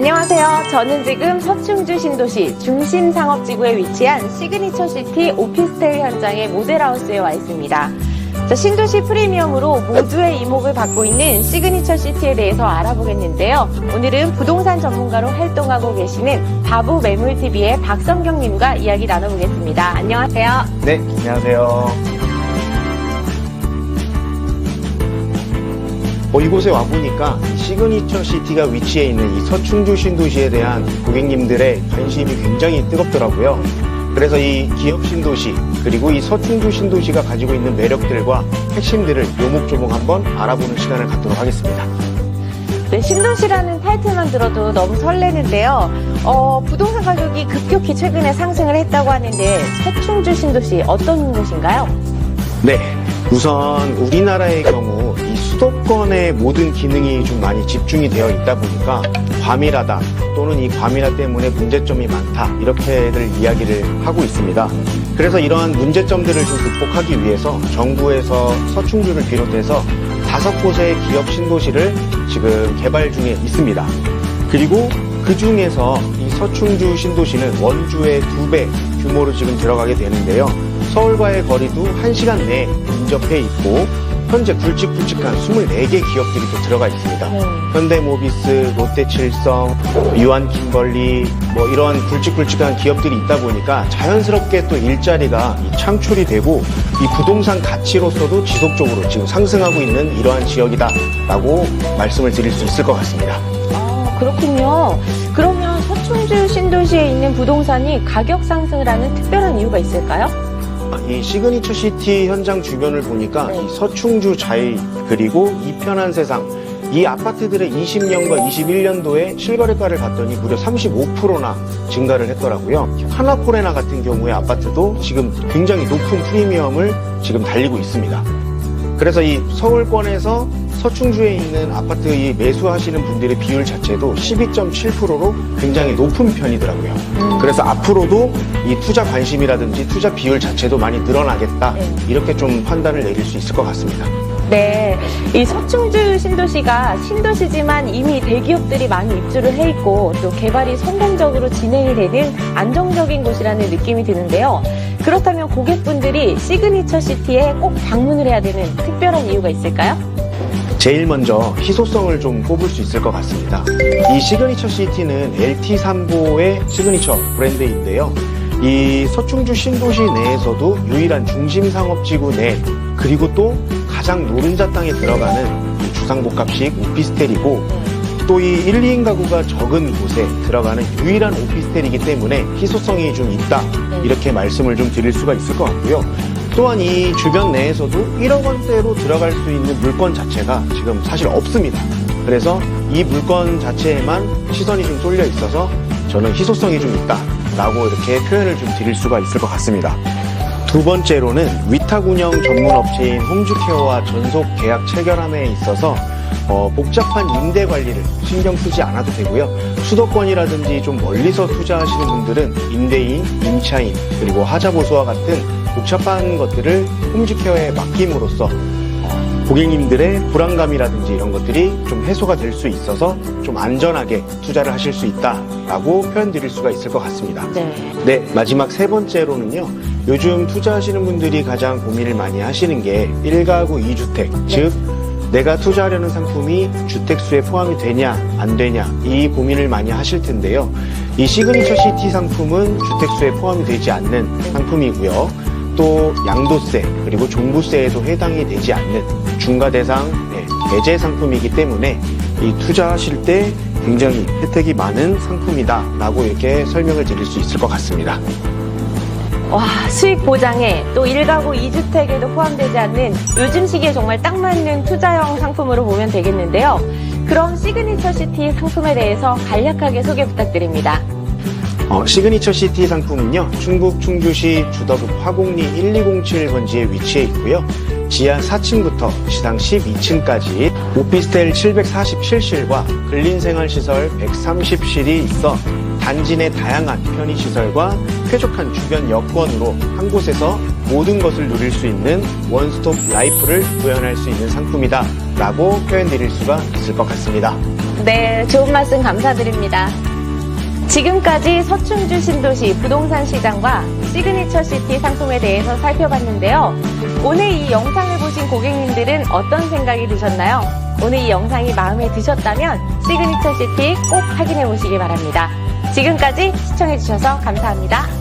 안녕하세요. 저는 지금 서충주 신도시 중심 상업지구에 위치한 시그니처 시티 오피스텔 현장의 모델하우스에 와 있습니다. 자, 신도시 프리미엄으로 모두의 이목을 받고 있는 시그니처 시티에 대해서 알아보겠는데요. 오늘은 부동산 전문가로 활동하고 계시는 바부 매물TV의 박성경님과 이야기 나눠보겠습니다. 안녕하세요. 네, 안녕하세요. 어, 이곳에 와보니까 시그니처 시티가 위치해 있는 이 서충주 신도시에 대한 고객님들의 관심이 굉장히 뜨겁더라고요. 그래서 이 기업 신도시, 그리고 이 서충주 신도시가 가지고 있는 매력들과 핵심들을 요목조목 한번 알아보는 시간을 갖도록 하겠습니다. 네, 신도시라는 타이틀만 들어도 너무 설레는데요. 어, 부동산 가격이 급격히 최근에 상승을 했다고 하는데 서충주 신도시 어떤 곳인가요? 네. 우선 우리나라의 경우 이 수도권의 모든 기능이 좀 많이 집중이 되어 있다 보니까 과밀하다 또는 이 과밀화 때문에 문제점이 많다 이렇게들 이야기를 하고 있습니다. 그래서 이러한 문제점들을 좀 극복하기 위해서 정부에서 서충주를 비롯해서 다섯 곳의 기업 신도시를 지금 개발 중에 있습니다. 그리고 그 중에서 이 서충주 신도시는 원주의 두 배 규모로 지금 들어가게 되는데요. 서울과의 거리도 1시간 내에 인접해 있고 현재 굵직굵직한 24개 기업들이 또 들어가 있습니다. 네. 현대모비스, 롯데칠성, 유한킴벌리 뭐 이런 굵직굵직한 기업들이 있다 보니까 자연스럽게 또 일자리가 이 창출이 되고 이 부동산 가치로서도 지속적으로 지금 상승하고 있는 이러한 지역이다라고 말씀을 드릴 수 있을 것 같습니다. 아, 그렇군요. 그러면 서충주 신도시에 있는 부동산이 가격 상승을 하는 특별한 이유가 있을까요? 이 시그니처 시티 현장 주변을 보니까 네. 이 서충주 자이 그리고 이편한 세상 이 아파트들의 20년과 21년도에 실거래가를 봤더니 무려 35%나 증가를 했더라고요. 하나코레나 같은 경우의 아파트도 지금 굉장히 높은 프리미엄을 지금 달리고 있습니다. 그래서 이 서울권에서 서충주에 있는 아파트 이 매수하시는 분들의 비율 자체도 12.7%로 굉장히 높은 편이더라고요. 그래서 앞으로도 이 투자 관심이라든지 투자 비율 자체도 많이 늘어나겠다. 네. 이렇게 좀 판단을 내릴 수 있을 것 같습니다. 네. 이 서충주 신도시가 신도시지만 이미 대기업들이 많이 입주를 해 있고 또 개발이 성공적으로 진행이 되는 안정적인 곳이라는 느낌이 드는데요. 그렇다면 고객분들이 시그니처 시티에 꼭 방문을 해야 되는 특별한 이유가 있을까요? 제일 먼저 희소성을 좀 꼽을 수 있을 것 같습니다. 이 시그니처 시티는 LT3고의 시그니처 브랜드인데요. 이 서충주 신도시 내에서도 유일한 중심 상업지구 내 그리고 또 가장 노른자 땅에 들어가는 이 주상복합식 오피스텔이고 또 이 1, 2인 가구가 적은 곳에 들어가는 유일한 오피스텔이기 때문에 희소성이 좀 있다 이렇게 말씀을 좀 드릴 수가 있을 것 같고요. 또한 이 주변 내에서도 1억 원대로 들어갈 수 있는 물건 자체가 지금 사실 없습니다. 그래서 이 물건 자체에만 시선이 좀 쏠려 있어서 저는 희소성이 좀 있다라고 이렇게 표현을 좀 드릴 수가 있을 것 같습니다. 두 번째로는 위탁 운영 전문 업체인 홈즈케어와 전속 계약 체결함에 있어서 어, 복잡한 임대 관리를 신경 쓰지 않아도 되고요. 수도권이라든지 좀 멀리서 투자하시는 분들은 임대인, 임차인, 그리고 하자 보수와 같은 복잡한 것들을 홈즈케어에 맡김으로써 어, 고객님들의 불안감이라든지 이런 것들이 좀 해소가 될 수 있어서 좀 안전하게 투자를 하실 수 있다라고 표현드릴 수가 있을 것 같습니다. 네. 네, 마지막 세 번째로는요. 요즘 투자하시는 분들이 가장 고민을 많이 하시는 게 1가구 2주택, 즉 내가 투자하려는 상품이 주택수에 포함이 되냐 안 되냐 이 고민을 많이 하실 텐데요. 이 시그니처 시티 상품은 주택수에 포함이 되지 않는 상품이고요. 또 양도세 그리고 종부세에도 해당이 되지 않는 중과 대상 네, 배제 상품이기 때문에 이 투자하실 때 굉장히 혜택이 많은 상품이다라고 이렇게 설명을 드릴 수 있을 것 같습니다. 와, 수익 보장에 또 1가구 2주택에도 포함되지 않는 요즘 시기에 정말 딱 맞는 투자형 상품으로 보면 되겠는데요. 그럼 시그니처 시티 상품에 대해서 간략하게 소개 부탁드립니다. 어, 시그니처 시티 상품은요, 충북 충주시 주덕읍 화곡리 1207번지에 위치해 있고요. 지하 4층부터 지상 12층까지 오피스텔 747실과 근린생활시설 130실이 있어 단지 내 다양한 편의시설과 쾌적한 주변 여건으로 한 곳에서 모든 것을 누릴 수 있는 원스톱 라이프를 구현할 수 있는 상품이다 라고 표현드릴 수가 있을 것 같습니다. 네, 좋은 말씀 감사드립니다. 지금까지 서충주 신도시 부동산 시장과 시그니처 시티 상품에 대해서 살펴봤는데요. 오늘 이 영상을 보신 고객님들은 어떤 생각이 드셨나요? 오늘 이 영상이 마음에 드셨다면 시그니처 시티 꼭 확인해 보시기 바랍니다. 지금까지 시청해 주셔서 감사합니다.